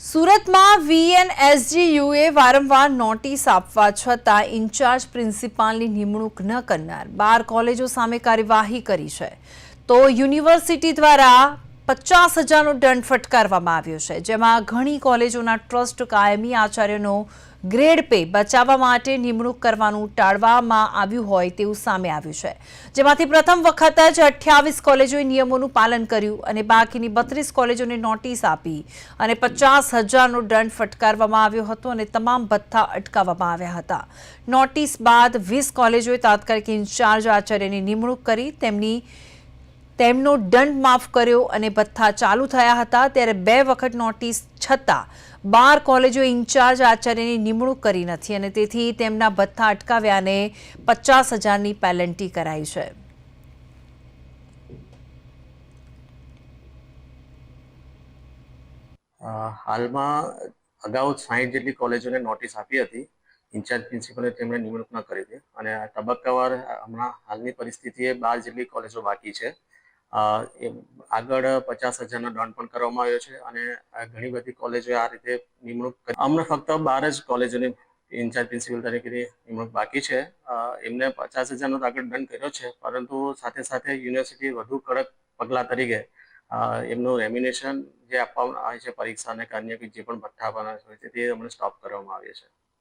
સુરતમાં વીએનએસજીયુએ વારંવાર નોટિસ આપવા છતાં ઇન્ચાર્જ પ્રિન્સિપાલની નિમણૂક ન કરનાર બાર કોલેજો સામે કાર્યવાહી કરી છે. તો યુનિવર્સિટી દ્વારા પચાસ હજારનો દંડ ફટકારવામાં આવ્યો છે, જેમાં ઘણી કોલેજોના ટ્રસ્ટ કાયમી આચાર્યનો ગ્રેડ પે બચાવવા માટે નિમણૂક કરવાનું ટાળવામાં આવ્યું હોય તેવું સામે આવ્યું છે. જેમાંથી પ્રથમ વખત જ અઠ્યાવીસ કોલેજોએ નિયમોનું પાલન કર્યું અને બાકીની બત્રીસ કોલેજોને નોટિસ આપી અને પચાસ હજારનો દંડ ફટકારવામાં આવ્યો હતો અને તમામ ભથ્થા અટકાવવામાં આવ્યા હતા. નોટિસ બાદ વીસ કોલેજોએ તાત્કાલિક ઇન્ચાર્જ આચાર્યની નિમણૂક કરી તેમની તેમનો દંડ માફ કર્યો અને ભથ્થા ચાલુ થયા હતા ત્યારે બે વખત નોટિસ છતાં બાર કોલેજો ઇન્ચાર્જ આચાર્યની નિમણૂક કરી નથી અને તેથી તેમના ભથ્થા અટકાવ્યાને પચાસ હજારની પેનલ્ટી કરાઈ છે. હાલમાં અગાઉ સાહીઠ જેટલી કોલેજોને નોટિસ આપી હતી, ઇન્ચાર્જ પ્રિન્સિપલે તેમણે નિમણૂક ન કરી હતી અને તબક્કાવાર હમણાં હાલની પરિસ્થિતિએ બાર જેટલી કોલેજો બાકી છે. આગળ પચાસ હજારનો દંડ પણ કરવામાં આવ્યો છે અને ઘણી બધી કોલેજોએ આ રીતે નિમણૂક હમણાં ફક્ત બાર જ કોલેજોની ઇન્ચાર્જ પ્રિન્સિપલ તરીકેની નિમણૂક બાકી છે. એમને પચાસ હજારનો આગળ દંડ કર્યો છે, પરંતુ સાથે સાથે યુનિવર્સિટી વધુ કડક પગલાં તરીકે એમનું રેમ્યુનેશન જે આપવામાં આવે છે પરીક્ષા અને અન્ય જે પણ ભથ્થા આપવાના હોય છે તે અમને સ્ટોપ કરવામાં આવે છે.